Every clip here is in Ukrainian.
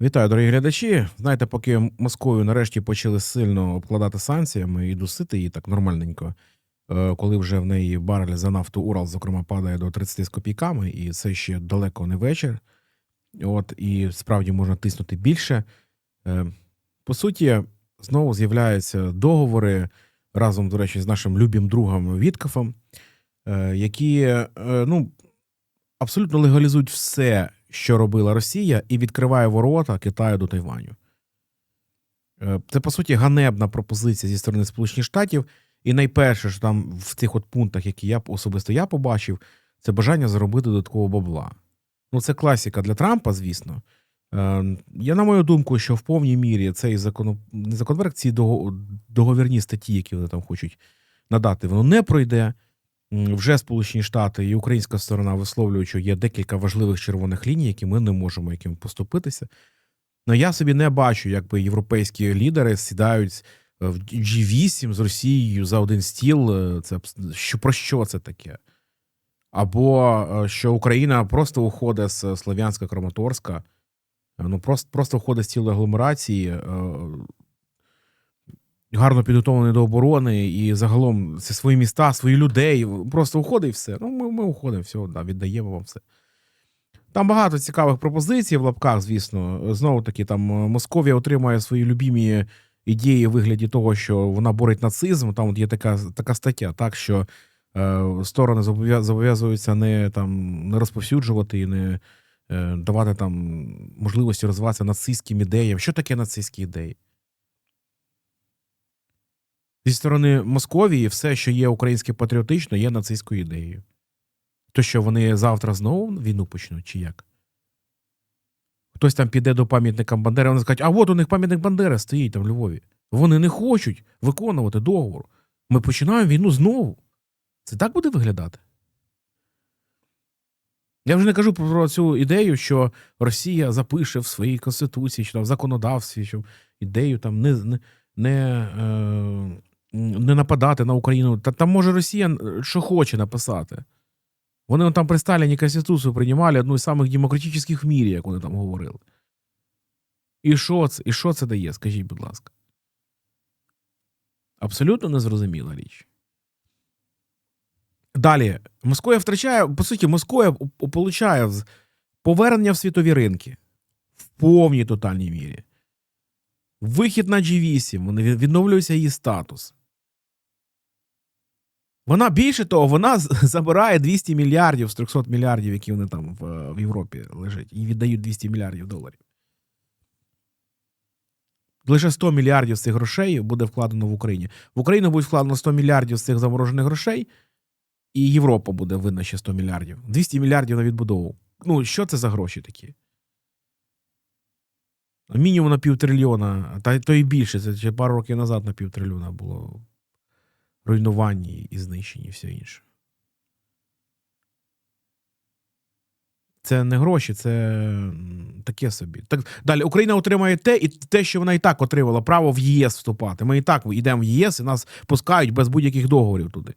Вітаю, дорогі глядачі. Знаєте, поки Московію нарешті почали сильно обкладати санкціями і дусити її так нормальненько, е, коли вже в неї барель за нафту Урал, зокрема, падає до 30 з копійками, і це ще далеко не вечір. От, і справді можна тиснути більше. Е, По суті, знову з'являються договори разом, до речі, з нашим любим другом Віткафом, е, які ну, абсолютно легалізують все, що робила Росія, і відкриває ворота Китаю до Тайваню. Е, Це, по суті, ганебна пропозиція зі сторони Сполучених Штатів. І найперше, що там в цих от пунктах, які я особисто я побачив, це бажання заробити додаткового бабла. Ну, це класіка для Трампа, звісно. Е, Я, на мою думку, що в повній мірі цей закон... законопроект, ці договірні статті, які вони там хочуть надати, воно не пройде. Вже Сполучені Штати і українська сторона висловлюють, що є декілька важливих червоних ліній, які ми не можемо яким поступитися. Ну я собі не бачу, якби європейські лідери сідають в G8 з Росією за один стіл. Е, Це що про що це таке? Або е, що Україна просто уходить з Слов'янська Краматорська, е, ну просто, просто входить з цілої агломерації, е, гарно підготовлений до оборони, і загалом це свої міста, свої людей. Просто уходить і все. Ну, ми, ми уходимо, все, да, віддаємо вам все. Там багато цікавих пропозицій в лапках, звісно. Знову таки, там е, Московія отримує свої любімі ідеї в вигляді того, що вона борить нацизм. Там от є така, така стаття, так що е, сторони зобов'язуються не, там, не розповсюджувати і не е, давати там можливості розвиватися нацистським ідеям. Що таке нацистські ідеї? Зі сторони Московії все, що є українське патріотично, є нацистською ідеєю. То що вони завтра знову війну почнуть, чи як? Хтось там піде до пам'ятника Бандери, вони скажуть, а от у них пам'ятник Бандери стоїть там в Львові. Вони не хочуть виконувати договор. Ми починаємо війну знову. Це так буде виглядати? Я вже не кажу про цю ідею, що Росія запише в своїй конституції, чи там в законодавстві, що ідею там не, не, не, е, не нападати на Україну. Та там може Росія е, що хоче написати. Вони там при Сталіні Конституцію приймали одну з самих демократичних в мірі, як вони там говорили. І що це? І що це дає? Скажіть, будь ласка. Абсолютно незрозуміла річ. Далі, Московія втрачає, по суті, Московія получає повернення в світові ринки в повній тотальній мірі. Вихід на G8, вони від- відновлюється її статус. Вона більше того, вона забирає 200 мільярдів з 300 мільярдів, які вони там в, в Європі лежать, і віддають 200 мільярдів доларів. Лише 100 мільярдів з цих грошей буде вкладено в Україні. В Україну буде вкладено 100 мільярдів з цих заморожених грошей, і Європа буде винна ще 100 мільярдів. 200 мільярдів на відбудову. Ну, що це за гроші такі? Мінімум на півтрильйона, та то і більше. Це ще пару років назад на півтрильйона було руйнування і знищення, і все інше. Це не гроші, це таке собі. Так далі Україна отримає те, і те, що вона і так отримала право в ЄС вступати. Ми і так йдемо в ЄС і нас пускають без будь-яких договорів туди.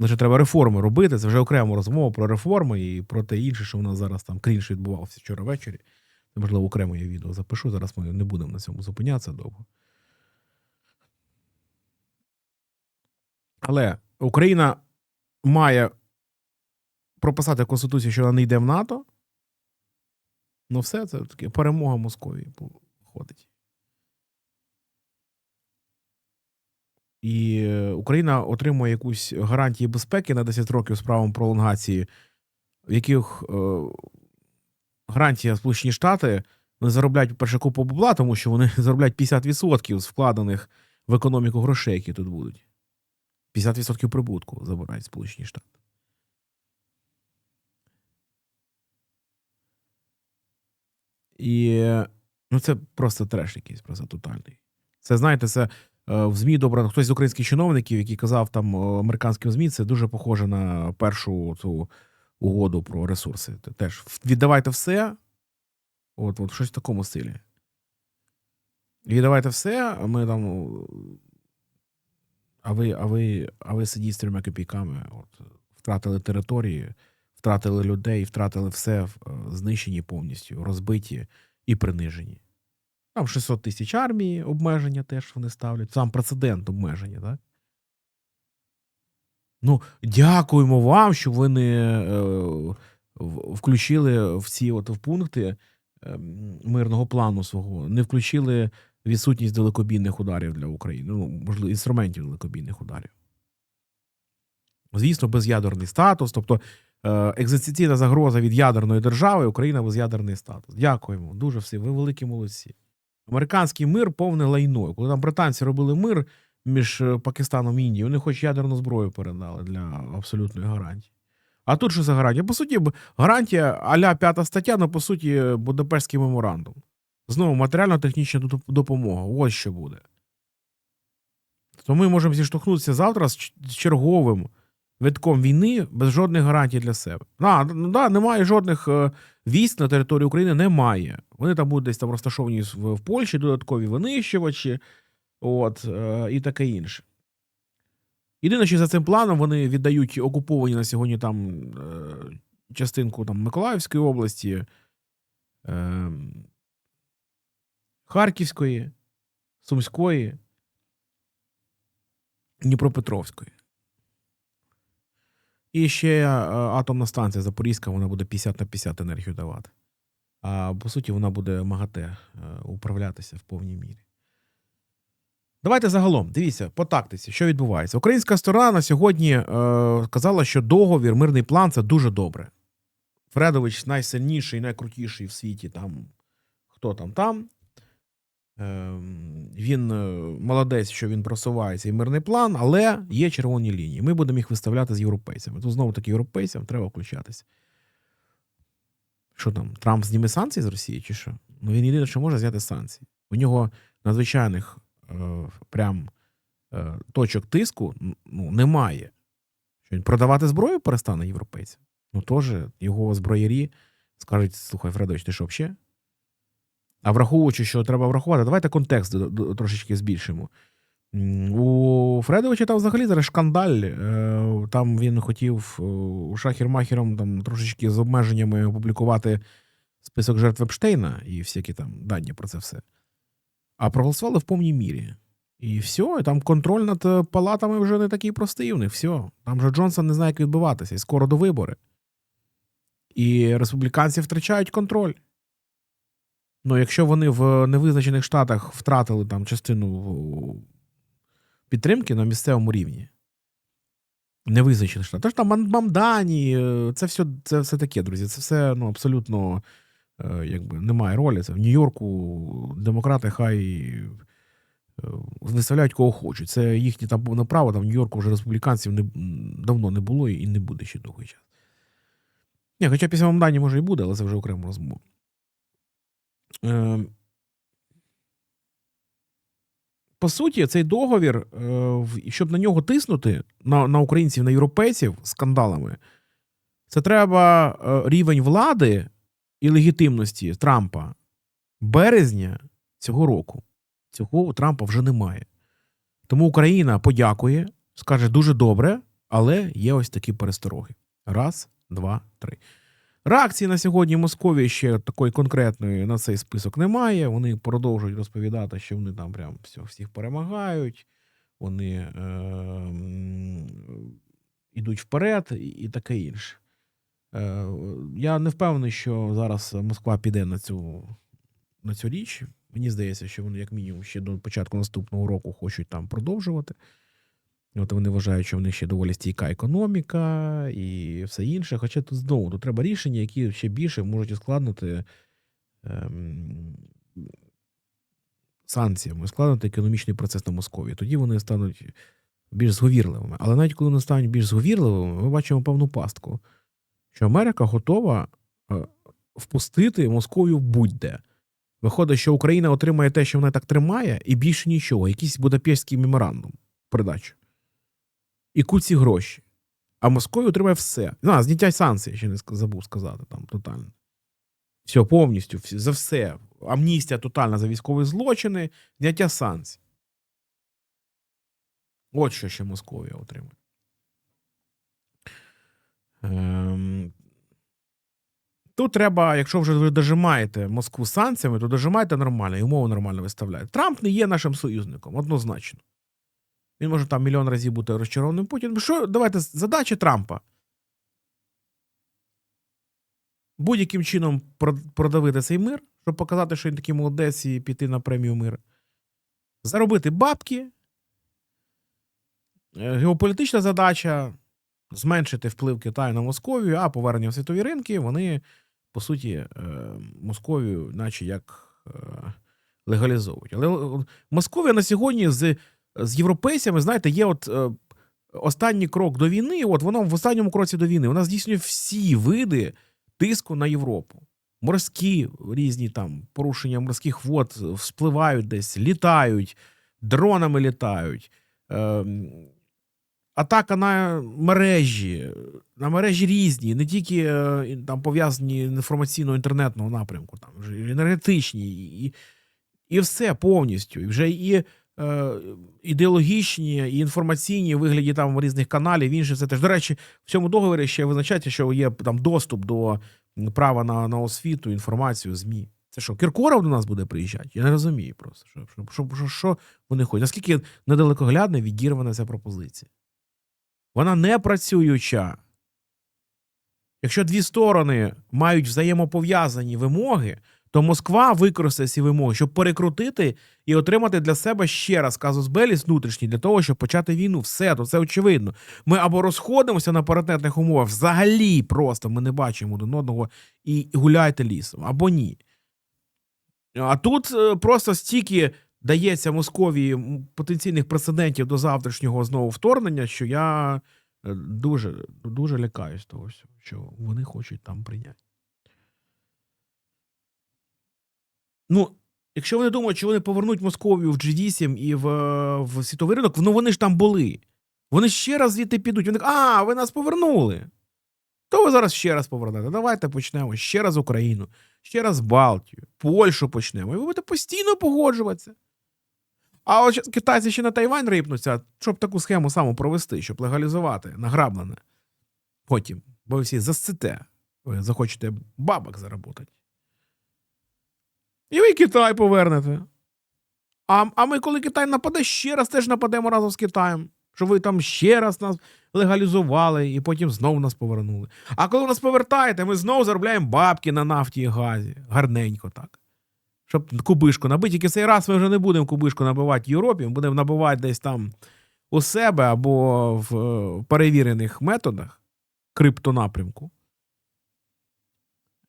Лише треба реформи робити. Це вже окрема розмова про реформи і про те інше, що у нас зараз там крінж відбувався вчора ввечері. Можливо, окремо я відео запишу. Зараз ми не будемо на цьому зупинятися довго. Але Україна має прописати в Конституції, що вона не йде в НАТО. Ну, все, це таке перемога Московії виходить. І Україна отримує якусь гарантії безпеки на 10 років з правом пролонгації, в яких е, гарантія Сполучені Штати вони заробляють перше купу бабла, тому що вони заробляють 50% з вкладених в економіку грошей, які тут будуть. 50% прибутку забирають Сполучені Штати. І ну, це просто треш якийсь, просто тотальний. Це знаєте, це е, в ЗМІ добре. Хтось з українських чиновників, який казав там е, американським ЗМІ, це дуже похоже на першу цю угоду про ресурси. Те- Теж віддавайте все. От, от щось в такому стилі. Віддавайте все, а ми там. А ви, а ви, а ви сидіть з трьома копійками. От, втратили території, втратили людей, втратили все, е, знищені повністю, розбиті. і принижені. Там 600 тисяч армії обмеження теж вони ставлять. Сам прецедент обмеження, так? Ну, дякуємо вам, що ви не е, включили в ці от пункти е, мирного плану свого, не включили відсутність далекобійних ударів для України. Ну, можливо, інструментів далекобійних ударів. Звісно, безядерний статус, тобто е, екзистенційна загроза від ядерної держави, Україна безядерний статус. Дякуємо. Дуже всі. Ви великі молодці. Американський мир повне лайно. Коли там британці робили мир між е, Пакистаном і Індією, вони хоч ядерну зброю передали для абсолютної гарантії. А тут що за гарантія? По суті, гарантія аля п'ята стаття, ну по суті, Будапештський меморандум. Знову матеріально-технічна допомога. Ось що буде. То ми можемо зіштовхнутися завтра з черговим витком війни без жодних гарантій для себе. А, ну, да, немає жодних е, військ на території України, немає. Вони там будуть десь там розташовані в, Польщі, додаткові винищувачі, от, е, і таке інше. Єдине, що за цим планом вони віддають окуповані на сьогодні там е, частинку там, Миколаївської області, е, Харківської, Сумської, Дніпропетровської. І ще е, атомна станція Запорізька, вона буде 50 на 50 енергію давати. А по суті, вона буде МАГАТЕ е, управлятися в повній мірі. Давайте загалом, дивіться, по тактиці, що відбувається. Українська сторона на сьогодні е, сказала, що договір, мирний план це дуже добре. Фредович найсильніший, найкрутіший в світі, там хто там там. Е, він е, молодець, що він просуває цей мирний план, але є червоні лінії. Ми будемо їх виставляти з європейцями. Тут знову таки європейцям треба включатися. Що там, Трамп зніме санкції з Росії, чи що? Ну він єдине, що може зняти санкції. У нього надзвичайних е, прям е, точок тиску ну, немає. Що він продавати зброю перестане європейцям. Ну теж його зброярі скажуть: слухай, Фредович, ти що взагалі? А враховуючи, що треба врахувати, давайте контекст трошечки збільшимо. У Фредовича там взагалі зараз шкандаль. Е, Там він хотів е, шахір-махером там трошечки з обмеженнями опублікувати список жертв Епштейна і всякі там дані про це все. А проголосували в повній мірі. І все, і там контроль над е, палатами вже не такий простий у них. Все. Там вже Джонсон не знає, як відбиватися, і скоро до вибори. І республіканці втрачають контроль. Ну, якщо вони в невизначених штатах втратили там частину підтримки на місцевому рівні. Невизначених штатах. Тож там Мамдані, е, це все, це все таке, друзі. Це все ну, абсолютно е, якби, немає ролі. Це в Нью-Йорку демократи хай е, виставляють кого хочуть. Це їхнє там повне право. Там в Нью-Йорку вже республіканців не, давно не було і не буде ще довгий час. Ні, хоча після Мамдані може і буде, але це вже окрема розмова. Е, по суті, цей договір, е, щоб на нього тиснути, на, на українців, на європейців скандалами, це треба е, рівень влади і легітимності Трампа березня цього року. Цього у Трампа вже немає. Тому Україна подякує, скаже дуже добре, але є ось такі перестороги. Раз, два, три. Реакції на сьогодні в Московії ще такої конкретної на цей список немає. Вони продовжують розповідати, що вони там прям всіх перемагають, вони е, м, ідуть вперед і, і таке інше. Е, я не впевнений, що зараз Москва піде на цю, на цю річ. Мені здається, що вони, як мінімум, ще до початку наступного року хочуть там продовжувати. От вони вважають, що в них ще доволі стійка економіка і все інше. Хоча тут знову тут треба рішення, які ще більше можуть ускладнити ем, санкціями, ускладнити економічний процес на Московії. Тоді вони стануть більш зговірливими. Але навіть коли вони стануть більш зговірливими, ми бачимо певну пастку, що Америка готова е, впустити Московію будь-де. Виходить, що Україна отримає те, що вона так тримає, і більше нічого, якийсь Будапештський меморандум придачу. І куці гроші. А Московія отримає все. А, зняття санкцій, ще не забув сказати там тотально. Все, повністю, за все. Амністія тотальна за військові злочини, зняття санкцій. От що ще Московія отримає. Ем... Тут треба, якщо вже ви дожимаєте Москву санкціями, то дожимайте нормально, і умови нормально виставляєте. Трамп не є нашим союзником, однозначно. Він може там мільйон разів бути розчарованим Путіним. Що давайте задача Трампа. Будь-яким чином продавити цей мир, щоб показати, що він такий молодець і піти на премію мир. Заробити бабки. Е, Геополітична задача зменшити вплив Китаю на Московію, а повернення в світові ринки вони, по суті, е, Московію, наче як е, легалізовують. Але Московія на сьогодні з, з європейцями, знаєте, є от е, останній крок до війни. От воно в останньому кроці до війни. Вона здійснює всі види тиску на Європу. Морські різні там порушення морських вод вспливають десь, літають, дронами літають. Ем, атака на мережі, на мережі різні, не тільки е, там пов'язані інформаційно-інтернетного напрямку, там вже енергетичні, і, і все повністю. І вже і е, ідеологічні, і інформаційні вигляді там різних каналів, інше це теж. До речі, в цьому договорі ще визначається, що є там доступ до права на, на освіту, інформацію, ЗМІ. Це що, Кіркоров до нас буде приїжджати? Я не розумію просто, що, що, що, що, вони хочуть. Наскільки недалекоглядно відірвана ця пропозиція? Вона не працююча. Якщо дві сторони мають взаємопов'язані вимоги, то Москва використає ці вимоги, щоб перекрутити і отримати для себе ще раз казус Беліс внутрішній для того, щоб почати війну. Все, то це очевидно. Ми або розходимося на паритетних умовах, взагалі просто ми не бачимо один одного і гуляйте лісом, або ні. А тут е, просто стільки дається Московії потенційних прецедентів до завтрашнього знову вторгнення, що я е, дуже, дуже лякаюсь того що вони хочуть там прийняти. Ну, якщо вони думають, що вони повернуть Московію в G8 і в, в світовий ринок, ну вони ж там були. Вони ще раз звідти підуть. Вони кажуть, а, ви нас повернули. То ви зараз ще раз повернете. Давайте почнемо ще раз Україну, ще раз Балтію, Польщу почнемо. І ви будете постійно погоджуватися. А от китайці ще на Тайвань рипнуться, щоб таку схему саму провести, щоб легалізувати награблене. Потім, бо ви всі засците, ви захочете бабок заработати. І ви Китай повернете. А, а ми, коли Китай нападе, ще раз теж нападемо разом з Китаєм. Щоб ви там ще раз нас легалізували і потім знову нас повернули. А коли нас повертаєте, ми знову заробляємо бабки на нафті і газі. Гарненько так. Щоб кубишку набити. Тільки цей раз ми вже не будемо кубишку набивати в Європі, ми будемо набивати десь там у себе або в е, перевірених методах криптонапрямку.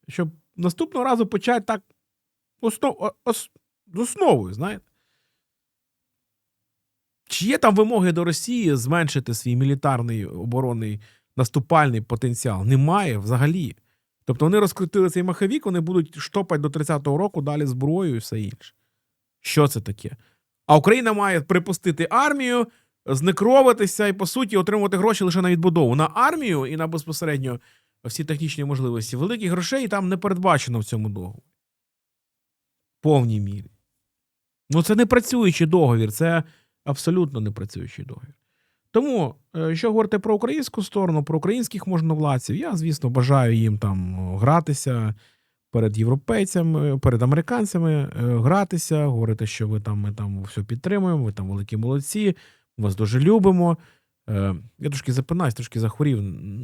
Щоб наступного разу почати так основ, ос, основою, знаєте. Чи є там вимоги до Росії зменшити свій мілітарний оборонний наступальний потенціал? Немає взагалі. Тобто вони розкрутили цей маховік, вони будуть штопати до 30-го року далі зброю і все інше. Що це таке? А Україна має припустити армію, зникровитися і, по суті, отримувати гроші лише на відбудову. На армію і на безпосередньо всі технічні можливості. Великих грошей там не передбачено в цьому договорі. Повній мірі. Ну, це не працюючий договір, це абсолютно не працюючий договір. Тому, е, що говорити про українську сторону, про українських можновладців, я, звісно, бажаю їм там гратися перед європейцями, перед американцями, е, гратися, говорити, що ви там, ми там все підтримуємо, ви там великі молодці, вас дуже любимо. Е, Я трошки запинаюсь, трошки захворів.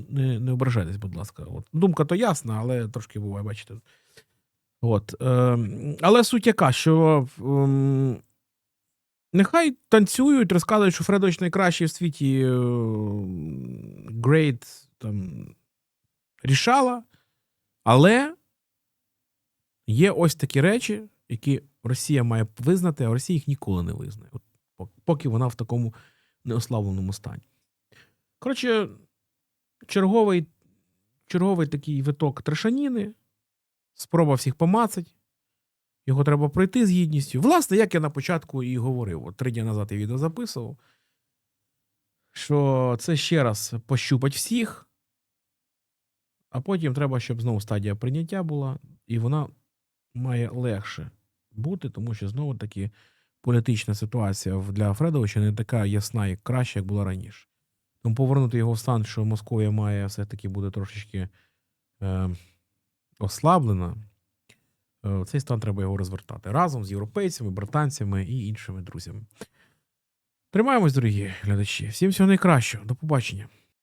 Не, не ображайтесь, будь ласка. От. Думка то ясна, але трошки буває, бачите. От. Е, але суть яка, що. ем, Нехай танцюють, розказують, що Фредович найкращий в світі е, great там, рішала. Але є ось такі речі, які Росія має визнати, а Росія їх ніколи не визнає. От, поки вона в такому неославленому стані. Коротше, черговий, черговий такий виток трешаніни, спроба всіх помацать. Його треба пройти з гідністю. Власне, як я на початку і говорив, от три дні назад я відео записував, що це ще раз пощупать всіх, а потім треба, щоб знову стадія прийняття була, і вона має легше бути, тому що знову таки політична ситуація для Фредовича не така ясна і краща, як була раніше. Тому повернути його в стан, що Московія має все-таки буде трошечки е, ослаблена, в цей стан треба його розвертати разом з європейцями, британцями і іншими друзями. Тримаємось, дорогі глядачі. Всім всього найкращого. До побачення.